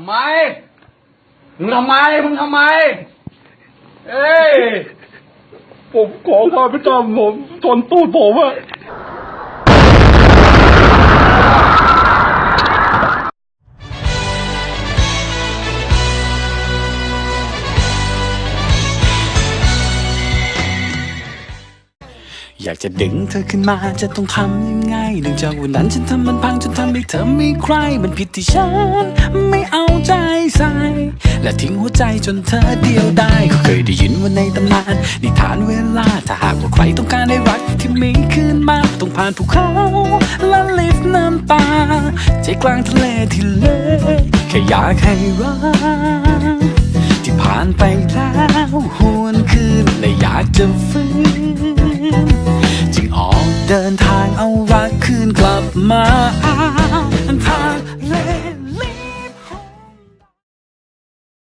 ำไม มึงทำไม มึงทำไม เอ้ย ผมขอความเป็นธรรมผมชนตูดผมอะ อยากจะดึงเธอขึ้นมาจะต้องทำยังไงเนื่องจากวันนั้นฉันทำมันพังจนทำให้เธอไม่ใคร มันผิดที่ฉันไม่เอาใจใส่ และทิ้งหัวใจจนเธอเดียวได้ก็เคยได้ยินว่าในตำนานนิทานเวลาถ้าหากว่าใครต้องการได้รักที่มีคืนมาต้องผ่านภูเขาและลิฟน้ำตาใจกลางทะเลที่เลวแค่อยากให้รักที่ผ่านไปแล้วหวนคืนและอยากจะฟื้น เดินทางเอารักคืนกลับมา